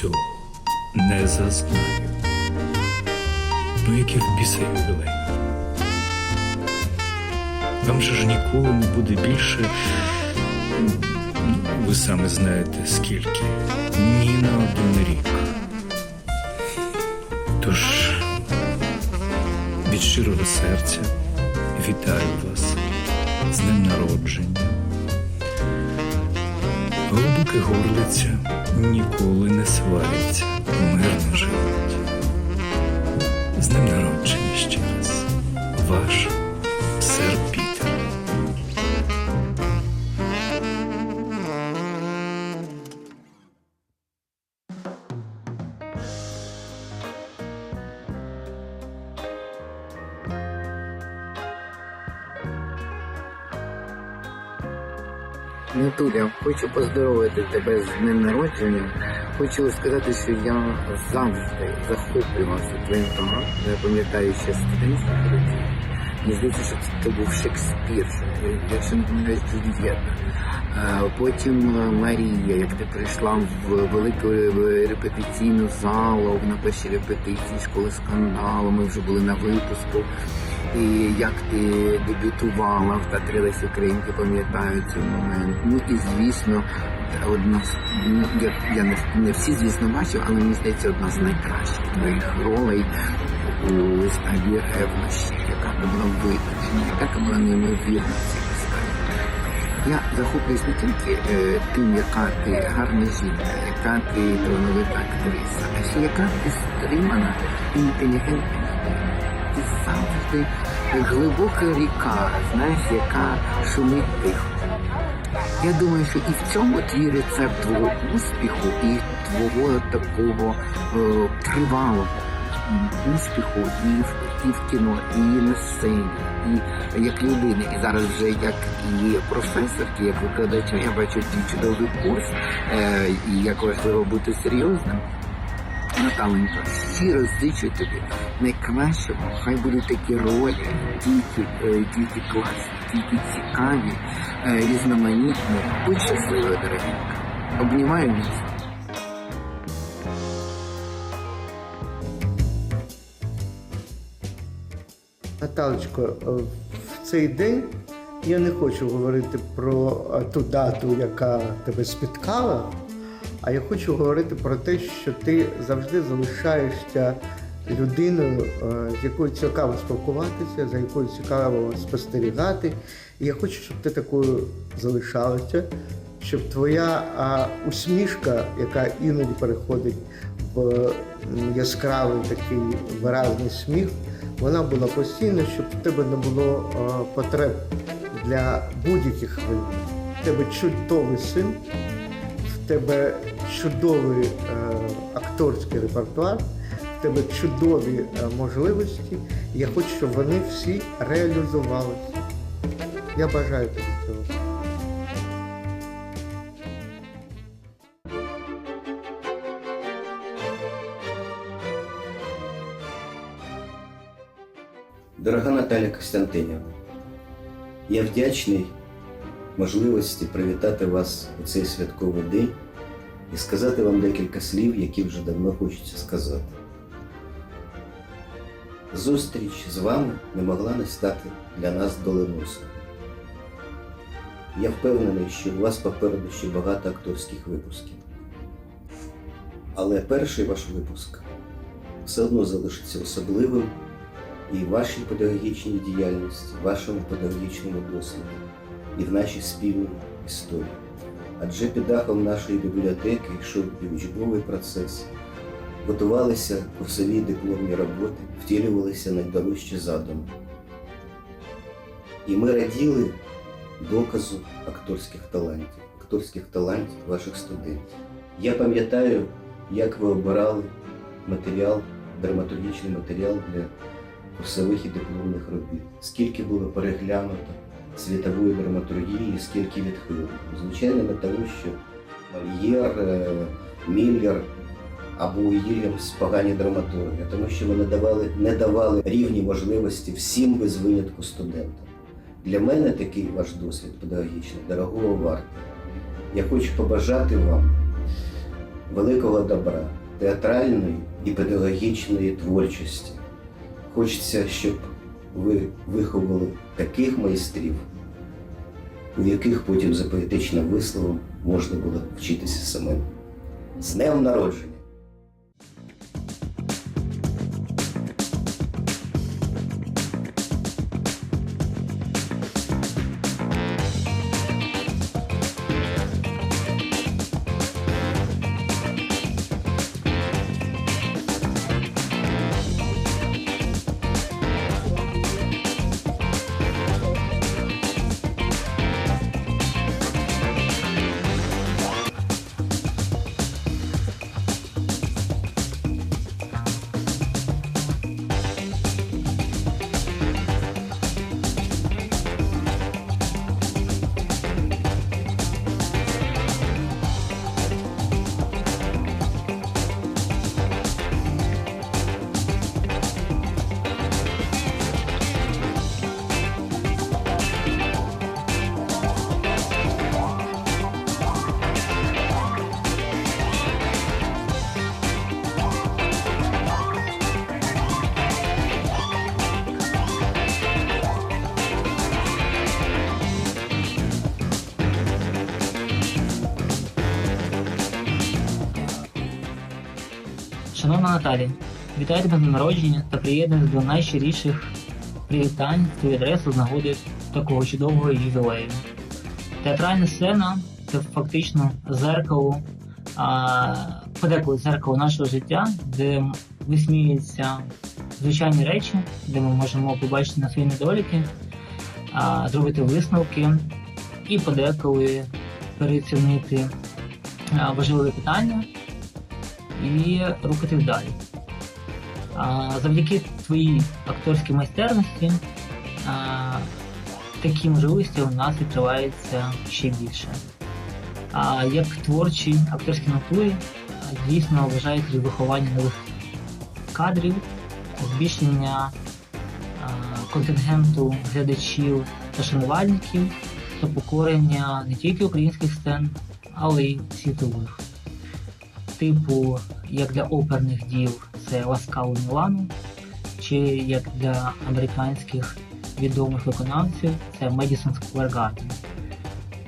Цього не зазнаю. Ну, які в біса ювілей. Вам же ж ніколи не буде більше, ви самі знаєте скільки, ні на один рік. Тож від щирого серця вітаю вас з днем народження. Голубики горлиця ніколи не сваряться, мирно живуть. Натуля, хочу поздоровити тебе з днем народження. Хочу сказати, що я завжди захоплювався твоїм талантом. Я пам'ятаю ще студентських років. Мені здається, що це був Шекспір, якщо не помиляюсь, Джульєта. Е, Потім е, Марія, як ти прийшла в велику е, репетиційну залу на першій репетиції школи скандалу. Ми вже були на випуску. І як ти дебютувала в театрі Лесі Українки, пам'ятаю цей момент. Ну і звісно, одна з ну, я, я не, не всі, звісно, бачив, але мені здається, одна з найкращих твоїх ролей у виставі ревнощі, яка була виточена, яка була неймовірна. Я захоплююсь не тільки е, тим, яка ти гарна жінка, яка ти талановита актриса, а ще яка ти стримана інтелігентна людина. Завжди глибока ріка, знаєш, яка шумить тихо. Я думаю, що і в цьому твій рецепт твого успіху і твого такого е, тривалого успіху і в, і в кіно, і на сцені, і як людини, і зараз вже як і професорки, як викладача, я бачу твій чудовий курс, е, і як важливо бути серйозним. Наталенько, щиро зичу тобі найкращого. Хай будуть такі ролі, тільки, е, тільки класні, тільки цікаві, е, різноманітні. Будь щасливою, дорогенька. Обнімаю міцно. Наталочко, е, в цей день я не хочу говорити про ту дату, яка тебе спіткала, а я хочу говорити про те, що ти завжди залишаєшся людиною, е, з якою цікаво спілкуватися, за якою цікаво спостерігати. І я хочу, щоб ти такою залишалася, щоб твоя а, усмішка, яка іноді переходить в яскравий такий виразний сміх, вона була постійна, щоб в тебе не було а, потреб для будь-яких хвилин. В тебе чудовий син, тебе чудовий е, акторський репертуар, в тебе чудові е, можливості. Я хочу, щоб вони всі реалізувалися. Я бажаю тобі цього. Дорога Наталя Костянтинівна, я вдячний можливості привітати вас у цей святковий день і сказати вам декілька слів, які вже давно хочеться сказати. Зустріч з вами не могла не стати для нас доленосною. Я впевнений, що у вас попереду ще багато акторських випусків. Але перший ваш випуск все одно залишиться особливим і вашій педагогічній діяльності, вашому педагогічному досвіді, і в нашій спільній історії. Адже під дахом нашої бібліотеки йшов і учбовий процес, готувалися курсові дипломні роботи, втілювалися найдорожчі задуми. І ми раділи доказу акторських талантів, акторських талантів ваших студентів. Я пам'ятаю, як ви обирали матеріал, драматургічний матеріал для курсових і дипломних робіт, скільки було переглянуто світової драматургії, скільки відхилено. Звичайно, тому, що Мольєр, Міллер або Уільямс погані драматурги, тому що вони давали, не давали рівні можливості всім без винятку студентам. Для мене такий ваш досвід педагогічний дорогого вартий. Я хочу побажати вам великого добра, театральної і педагогічної творчості. Хочеться, щоб ви виховали таких майстрів, у яких потім за поетичним висловом можна було вчитися самим. З днем народження! Наталі, вітаю тебе з народження та приєднуюсь до найщиріших привітань в твою адресу з нагоди такого чудового ювілею. Театральна сцена це фактично зеркало, а, подеколи зеркало нашого життя, де висміюються звичайні речі, де ми можемо побачити на свої недоліки, а, зробити висновки і подеколи переоцінити важливі питання і рухатись далі. А, завдяки твоїй акторській майстерності а, такі можливості у нас відкриваються ще більше. А як творчій акторській натурі а, дійсно вважається виховання нових кадрів, збільшення а, контингенту глядачів та шанувальників та покорення не тільки українських сцен, але й світових типу, як для оперних дів це Ласкаву Мілану, чи як для американських відомих виконавців це Madison Square Garden.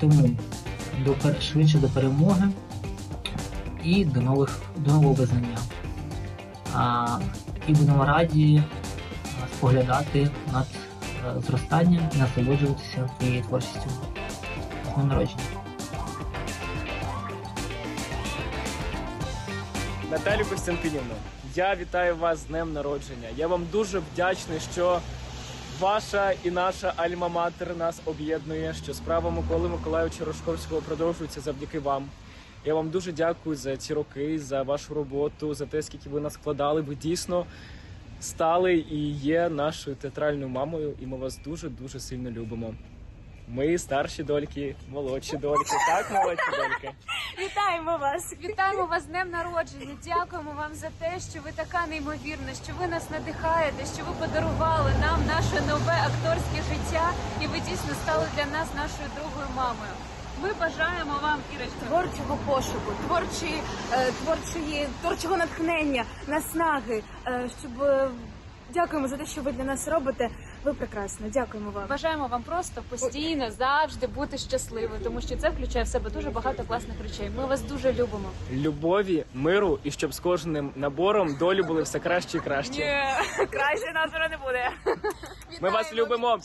Тому до, швидше до перемоги і до, нових, до нового визнання. А, і будемо раді споглядати над е, зростанням і насолоджуватися твоєю творчістю. З народження. Наталю Костянтинівну, я вітаю вас з днем народження. Я вам дуже вдячний, що ваша і наша альма-матер нас об'єднує, що справа Миколи Миколайовича Рожковського продовжується завдяки вам. Я вам дуже дякую за ці роки, за вашу роботу, за те, скільки ви нас складали. Ви дійсно стали і є нашою театральною мамою, і ми вас дуже дуже сильно любимо. Ми старші дольки, молодші дольки, так, молодші дольки. Вітаємо вас! Вітаємо вас з днем народження. Дякуємо вам за те, що ви така неймовірна, що ви нас надихаєте, що ви подарували нам наше нове акторське життя, і ви дійсно стали для нас нашою другою мамою. Ми бажаємо вам Ірочка, творчого пошуку, творчої, е, творчої, творчого натхнення, наснаги, е, щоб е, дякуємо за те, що ви для нас робите. Ви прекрасна. Дякуємо вам. Бажаємо вам просто постійно завжди бути щасливою, тому що це включає в себе дуже багато класних речей. Ми вас дуже любимо. любові, миру і щоб з кожним набором долі були все краще і краще. краще нас вже не буде. Ми вас любимо.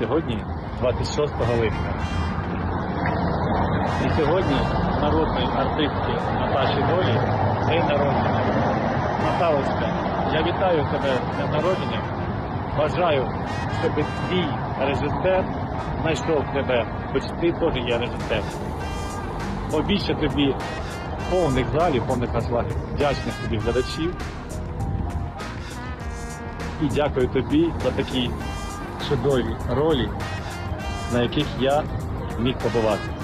Сьогодні 26 липня. І сьогодні народної артистки Наташі Долі день народження. Наталочка, я вітаю тебе з днем народження. Бажаю, щоб твій режисер знайшов тебе, хоч ти теж є режисер. Обіцяю тобі повних залів, повних аншлагів, вдячних тобі глядачів. І дякую тобі за такі чудові ролі, на яких я міг побувати.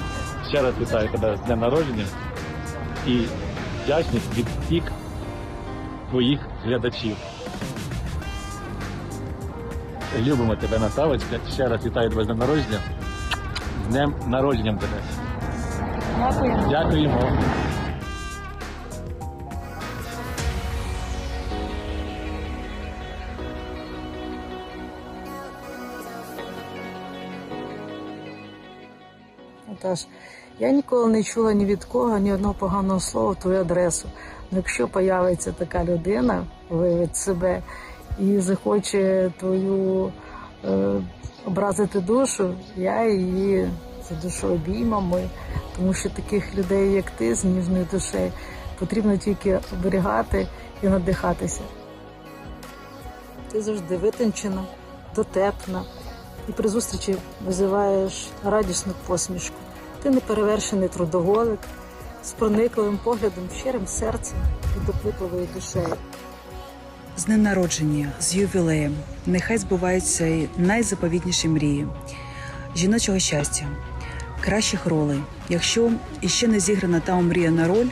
Ще раз вітаю тебе з днем народження і вдячність від всіх твоїх глядачів. Любимо тебе, Наталочка. Ще раз вітаю тебе з днем народження. З днем народженням тебе. Дякуємо. Дякуємо. Наташ, я ніколи не чула ні від кого ні одного поганого слова в твою адресу. Ну, якщо появиться така людина, виявить себе і захоче твою е, образити душу, я її за душу обіймами, тому що таких людей, як ти, з ніжною душею, потрібно тільки оберігати і надихатися. Ти завжди витончена, дотепна, і при зустрічі визиваєш радісну посмішку. Ти неперевершений трудоголик з проникливим поглядом, щирим серцем і допитливою душею. З днем народження, з ювілеєм. Нехай збуваються й найзаповітніші мрії, жіночого щастя, кращих ролей. Якщо іще не зіграна та омріяна роль,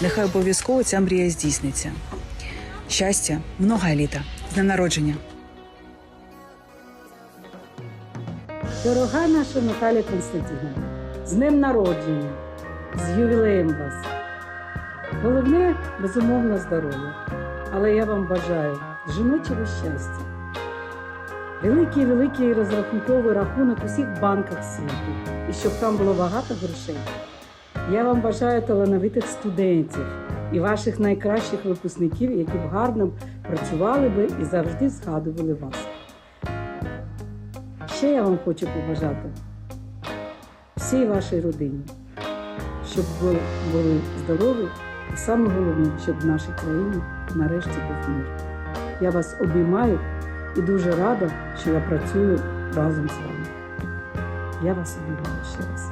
нехай обов'язково ця мрія здійсниться. Щастя, много літа, з днем народження. Дорога наша Наталя Константинівна, з днем народження, з ювілеєм вас. Головне, безумовно, здоров'я. Але я вам бажаю жіночого щастя. Великий великий розрахунковий рахунок у всіх банках світу. І щоб там було багато грошей. Я вам бажаю талановитих студентів і ваших найкращих випускників, які б гарно працювали би і завжди згадували вас. Ще я вам хочу побажати всій вашій родині, щоб ви були здорові, і саме головне, щоб в нашій країні нарешті був мир. Я вас обіймаю і дуже рада, що я працюю разом з вами. Я вас обіймаю ще раз.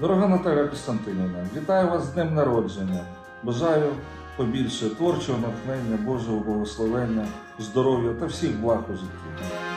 Дорога Наталя Костянтинівна, вітаю вас з днем народження. Бажаю побільше творчого натхнення, Божого благословення, здоров'я та всіх благ у житті.